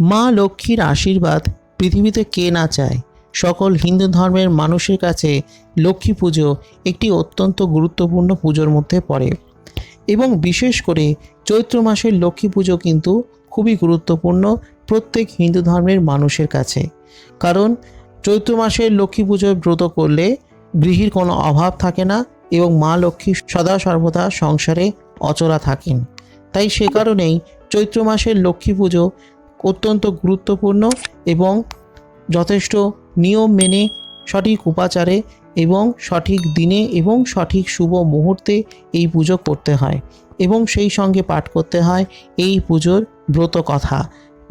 মা লক্ষ্মীর আশীর্বাদ পৃথিবীতে কে না চায়? সকল হিন্দু ধর্মের মানুষের কাছে লক্ষ্মী পুজো একটি অত্যন্ত গুরুত্বপূর্ণ পুজোর মধ্যে পড়ে। এবং বিশেষ করে চৈত্র মাসের লক্ষ্মী পুজো কিন্তু খুবই গুরুত্বপূর্ণ প্রত্যেক হিন্দু ধর্মের মানুষের কাছে। কারণ চৈত্র মাসের লক্ষ্মী পুজোয় ব্রত করলে গৃহীর কোনো অভাব থাকে না এবং মা লক্ষ্মী সদা সর্বদা সংসারে অচলা থাকেন। তাই সে কারণেই চৈত্র মাসের লক্ষ্মী পুজো অত্যন্ত গুরুত্বপূর্ণ এবং যথেষ্ট নিয়ম মেনে সঠিক উপাচারে এবং সঠিক দিনে এবং সঠিক শুভ মুহূর্তে এই পুজো করতে হয় এবং সেই সঙ্গে পাঠ করতে হয় এই পুজোর ব্রত কথা।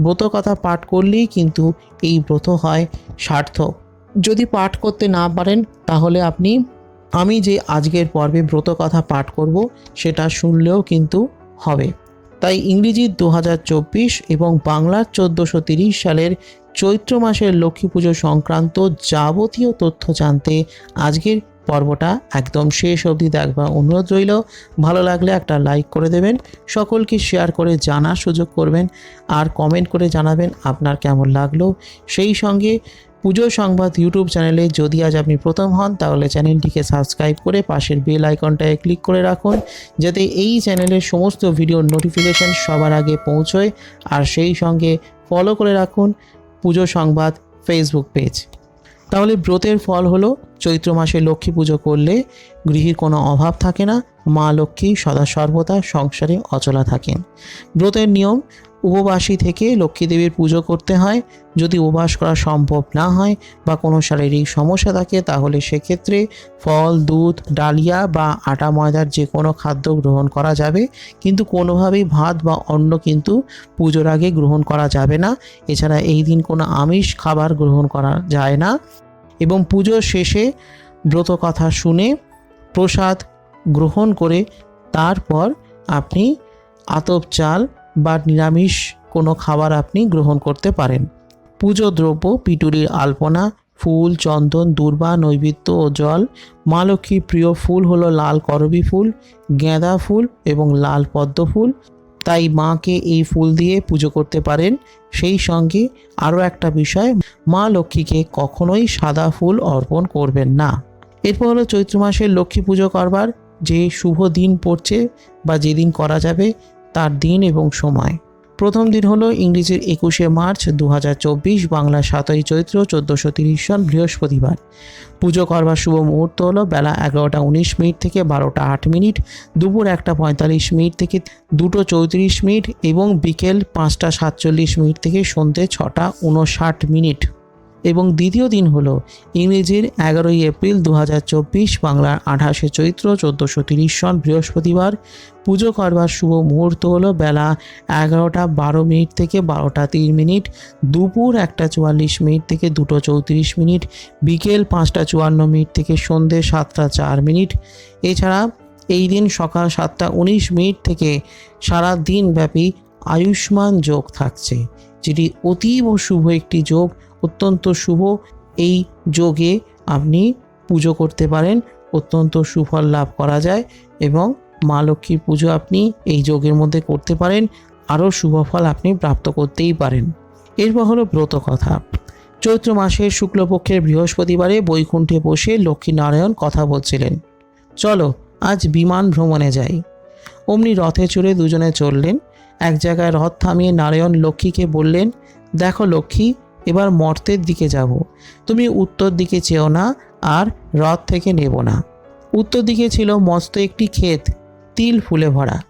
ব্রত কথা পাঠ করলেই কিন্তু এই ব্রত হয় সার্থক। যদি পাঠ করতে না পারেন তাহলে আপনি, আমি যে আজকের পর্বে ব্রত কথা পাঠ করব সেটা শুনলেও কিন্তু হবে। তাই ইংরেজি দু হাজার চব্বিশ এবং বাংলার চোদ্দোশো সালের চৈত্র মাসের লক্ষ্মী পুজো সংক্রান্ত যাবতীয় তথ্য জানতে আজকের পর্বটা একদম শেষ অবধি দেখবার অনুরোধ রইল। ভালো লাগলে একটা লাইক করে দেবেন, সকলকে শেয়ার করে জানার সুযোগ করবেন, আর কমেন্ট করে জানাবেন আপনার কেমন লাগল। সেই সঙ্গে পুজো সংবাদ ইউটিউব চ্যানেলে যদি আজ আপনি প্রথম হন, তাহলে চ্যানেলটিকে সাবস্ক্রাইব করে পাশের বেল আইকনটায় ক্লিক করে রাখুন, যাতে এই চ্যানেলের সমস্ত ভিডিওর নোটিফিকেশন সবার আগে পৌঁছয়, আর সেই সঙ্গে ফলো করে রাখুন পুজো সংবাদ ফেসবুক পেজ। তাহলে ব্রতের ফল হলো, চৈত্র মাসে লক্ষ্মী পুজো করলে গৃহীর কোনো অভাব থাকে না মা লক্ষ্মী সদা সর্বদা সংসারে অচলা থাকেন। ব্রতের নিয়ম, উপবাসী থেকে লক্ষ্মী দেবীর পুজো করতে হয়। যদি উপবাস করা সম্ভব না হয় বা কোনো শারীরিক সমস্যা থাকে, তাহলে সেক্ষেত্রে ফল, দুধ, ডালিয়া বা আটা ময়দার যে কোনো খাদ্য গ্রহণ করা যাবে। কিন্তু কোনোভাবেই ভাত বা অন্ন কিন্তু পুজোর আগে গ্রহণ করা যাবে না। এছাড়া এই দিন কোনো আমিষ খাবার গ্রহণ করা যায় না। এবং পুজোর শেষে ব্রত কথা শুনে প্রসাদ গ্রহণ করে তারপর আপনি আতপ চাল বা নিরামিষ কোনো খাবার আপনি গ্রহণ করতে পারেন। পুজো দ্রব্য, পিটুরির আলপনা, ফুল, চন্দন, দূর্বা, নৈবেদ্য ও জল, মা লক্ষ্মীর প্রিয় ফুল হলো লাল করবী ফুল, গেঁদা ফুল এবং লাল পদ্ম ফুল। তাই মাকে এই ফুল দিয়ে পুজো করতে পারেন। সেই সঙ্গে আরও একটা বিষয়, মা লক্ষ্মীকে কখনোই সাদা ফুল অর্পণ করবেন না। এরপর হলো চৈত্র মাসের লক্ষ্মী পুজো করবার। যে শুভ দিন পড়ছে বা যেদিন করা যাবে তার দিন এবং সময়। প্রথম দিন হলো ইংরেজির একুশে মার্চ দু বাংলা সাতই চৈত্র চোদ্দোশো তিরিশ সন বৃহস্পতিবার। পুজো করবার শুভ মুহূর্ত হলো বেলা এগারোটা উনিশ মিনিট থেকে বারোটা আট মিনিট, দুপুর একটা পঁয়তাল্লিশ মিনিট থেকে দুটো চৌত্রিশ মিনিট এবং বিকেল পাঁচটা সাতচল্লিশ মিনিট থেকে সন্ধ্যে ছটা উনষাট মিনিট। এবং দ্বিতীয় দিন হল ইংরেজির এগারোই এপ্রিল দু হাজার চব্বিশ বাংলার আঠাশে চৈত্র চোদ্দোশো তিরিশ সন বৃহস্পতিবার। পুজো করবার শুভ মুহূর্ত হলো বেলা এগারোটা বারো মিনিট থেকে বারোটা তিন মিনিট, দুপুর একটা চুয়াল্লিশ মিনিট থেকে দুটো চৌত্রিশ মিনিট, বিকেল পাঁচটা চুয়ান্ন মিনিট থেকে সন্ধে সাতটা চার মিনিট। এছাড়া এই দিন সকাল সাতটা উনিশ মিনিট থেকে সারা দিন ব্যাপী আয়ুষ্মান যোগ থাকছে, যেটি অতীব শুভ একটি যোগ। অত্যন্ত শুভ এই যোগে আপনি পুজো করতে পারেন। অত্যন্ত সুফল লাভ করা যায় এবং মা লক্ষ্মীর পুজো আপনি এই যোগের মধ্যে করতে পারেন। আরও শুভ ফল আপনি প্রাপ্ত করতেই পারেন। এরপর হলো ব্রত কথা। চৈত্র মাসের শুক্লপক্ষের বৃহস্পতিবারে বৈকুণ্ঠে বসে লক্ষ্মীনারায়ণ কথা বলছিলেন। চলো, আজ বিমান ভ্রমণে যাই। অমনি রথে চড়ে দুজনে চললেন। এক জায়গায় রথ থামিয়ে নারায়ণ লক্ষ্মীকে বললেন, দেখো লক্ষ্মী এবার মর্তের দিকে যাব। তুমি উত্তর দিকে চেও না আর রথ থেকে নেব না। উত্তর দিকে ছিল মস্ত একটি ক্ষেত, তিল ফুলে ভরা।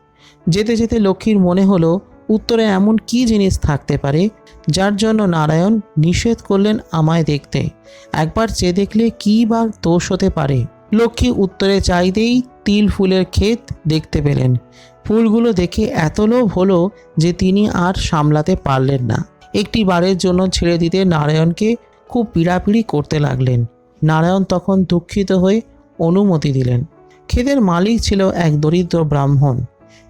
যেতে যেতে লক্ষ্মীর মনে হলো, উত্তরে এমন কি জিনিস থাকতে পারে, যার জন্য নারায়ণ নিষেধ করলেন আমায় দেখতে। একবার চেয়ে দেখলে কী বা দোষ হতে পারে। লক্ষ্মী উত্তরে চাইতেই তিল ফুলের ক্ষেত দেখতে পেলেন। ফুলগুলো দেখে এত লোভ হলো যে তিনি আর সামলাতে পারলেন না। একটি বারের জন্য ছেড়ে দিতে নারায়ণকে খুব পীড়াপিড়ি করতে লাগলেন। নারায়ণ তখন দুঃখিত হয়ে অনুমতি দিলেন। ক্ষেতের মালিক ছিল এক দরিদ্র ব্রাহ্মণ।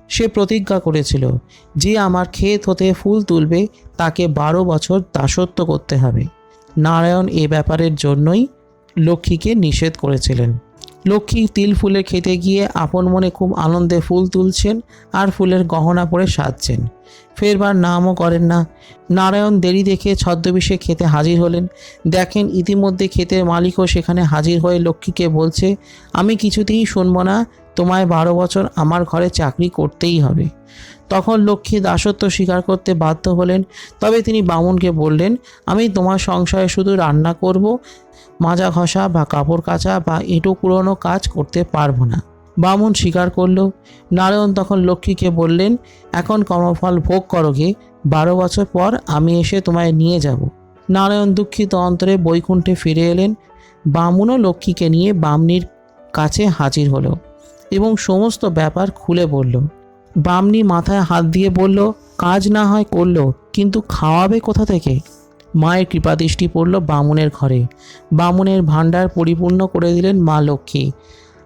সে প্রতিজ্ঞা করেছিল, যে আমার ক্ষেত হতে ফুল তুলবে, তাকে বারো বছর দাসত্ব করতে হবে। নারায়ণ এ ব্যাপারের জন্যই লক্ষ্মীকে নিষেধ করেছিলেন। লক্ষ্মী তিল ফুলের খেতে গিয়ে আপন মনে খুব আনন্দে ফুল তুলছেন আর ফুলের গহনা পরে সাজছেন। ফেরবার নামও করেন না। নারায়ণ দেরি দেখে ছদ্মবেশে খেতে হাজির হলেন। দেখেন ইতিমধ্যে ক্ষেতের মালিকও সেখানে হাজির হয়ে লক্ষ্মীকে বলছে, আমি কিছুতেই শুনব না তোমায় বারো বছর আমার ঘরে চাকরি করতেই হবে। তখন লক্ষ্মী দাসত্ব স্বীকার করতে বাধ্য হলেন। তবে তিনি বামুনকে বললেন, আমি তোমার সংসারে শুধু রান্না করব, মাজা ঘষা বা কাপড় কাচা বা এঁটো কুড়োনো কাজ করতে পারব না। বামুন স্বীকার করল। নারায়ণ তখন লক্ষ্মীকে বললেন, এখন কর্মফল ভোগ করো গে, বারো বছর পর আমি এসে তোমায় নিয়ে যাব। নারায়ণ দুঃখিত অন্তরে বৈকুণ্ঠে ফিরে এলেন। বামুনও লক্ষ্মীকে নিয়ে বামনির কাছে হাজির হলো। এবং সমস্ত ব্যাপার খুলে বলল। বামনি মাথায় হাত দিয়ে বলল, কাজ না হয় করল, কিন্তু খাওয়াবে কোথা থেকে? মায়ের কৃপাদৃষ্টি পড়ল বামুনের ঘরে। বামুনের ভাণ্ডার পরিপূর্ণ করে দিলেন মা লক্ষ্মী।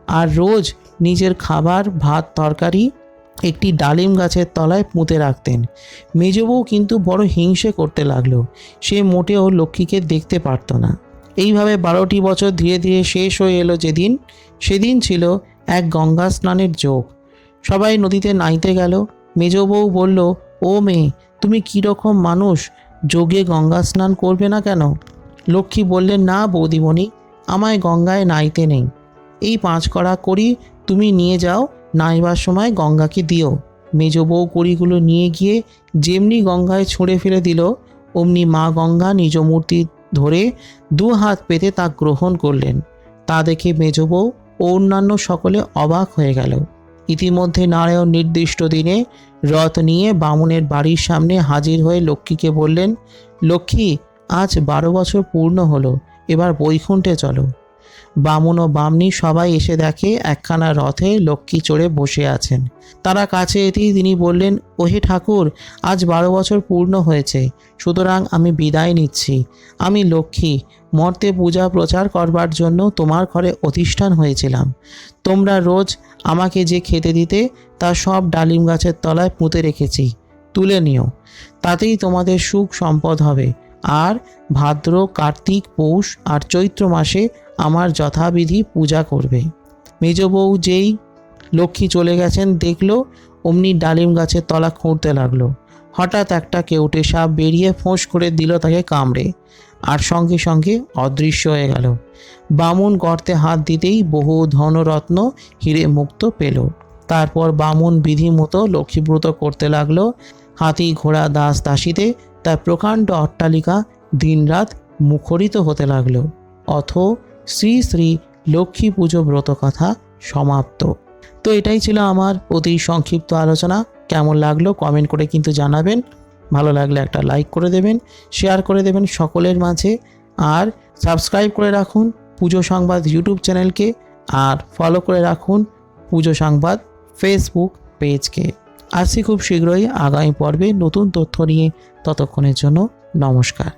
আর রোজ নিজের খাবার, ভাত, তরকারি একটি ডালিম গাছের তলায় পুঁতে রাখতেন। মেজবউ কিন্তু বড় হিংসে করতে লাগল। সে মোটেও লক্ষ্মীকে দেখতে পারতো না। এইভাবে বারোটি বছর ধীরে ধীরে শেষ হয়ে এলো যেদিন। সেদিন ছিল এক গঙ্গা স্নানের যোগ। সবাই নদীতে নাইতে গেল। মেজ বউ বলল, ও মেয়ে, তুমি কীরকম মানুষ? যোগে গঙ্গা স্নান করবে না কেন? লক্ষ্মী বললেন, না বৌদিমণি, আমায় গঙ্গায় নাইতে নেই। এই পাঁচ কড়া করি তুমি নিয়ে যাও, নাইবার সময় গঙ্গাকে দিও। মেজ বউ কড়িগুলো নিয়ে গিয়ে যেমনি গঙ্গায় ছুঁড়ে ফেলে দিল, অমনি মা গঙ্গা নিজ মূর্তি ধরে দু হাত পেতে তা গ্রহণ করলেন। তা দেখে মেজ বউ অন্যান্য সকলে অবাক হয়ে গেল। ইতিমধ্যে নারায়ণ নির্দিষ্ট দিনে রথ নিয়ে বামুনের বাড়ির সামনে হাজির হয়ে লক্ষ্মীকে বললেন, লক্ষ্মী, আজ বারো বছর পূর্ণ হলো, এবার বৈকুণ্ঠে চলো। বামুন ও বামনি সবাই এসে দেখে, একখানা রথে লক্ষ্মী চড়ে বসে আছেন। তারা কাছে এতেই তিনি বললেন, ওহে ঠাকুর, আজ বারো বছর পূর্ণ হয়েছে, সুতরাং আমি বিদায় নিচ্ছি। আমি লক্ষ্মী, মর্তে পূজা প্রচার করবার জন্য তোমার ঘরে অধিষ্ঠান হয়েছিলাম। তোমরা রোজ আমাকে যে খেতে দিতে, তা সব ডালিম গাছের তলায় পুঁতে রেখেছি। তুলে নিও। তাতেই তোমাদের সুখ সম্পদ হবে। আর ভাদ্র, কার্তিক, পৌষ আর চৈত্র মাসে আমার যথাবিধি পূজা করবে। মেজ বউ যেই লক্ষ্মী চলে গেছেন, দেখল অমনি ডালিম গাছের তলা খুঁড়তে লাগল। হঠাৎ একটা কেউটে সাপ বেরিয়ে ফোঁস করে দিল তাকে কামড়ে, আর সঙ্গে সঙ্গে অদৃশ্য হয়ে গেল। বামুন গর্তে হাত দিতেই বহু ধনরত্ন হিরে মুক্ত পেল। তারপর বামুন বিধি মতো লক্ষ্মীব্রত করতে লাগল। হাতি ঘোড়া দাস দাসীতে তার প্রকাণ্ড অট্টালিকা দিনরাত মুখরিত হতে লাগল। অথ শ্রী শ্রী লক্ষ্মী পুজো ব্রত কথা সমাপ্ত। তো এটাই ছিল আমার অতি সংক্ষিপ্ত আলোচনা। কেমন লাগল কমেন্ট করে কিন্তু জানাবেন। ভালো লাগলে একটা লাইক করে দেবেন শেয়ার করে দেবেন সকলের মাঝে। আর সাবস্ক্রাইব করে রাখুন পুজো সংবাদ ইউটিউব চ্যানেলকে আর ফলো করে রাখুন পুজো সংবাদ ফেসবুক পেজকে আসছি খুব শীঘ্রই আগামী পর্বে নতুন তথ্য নিয়ে। ততক্ষণের জন্য নমস্কার।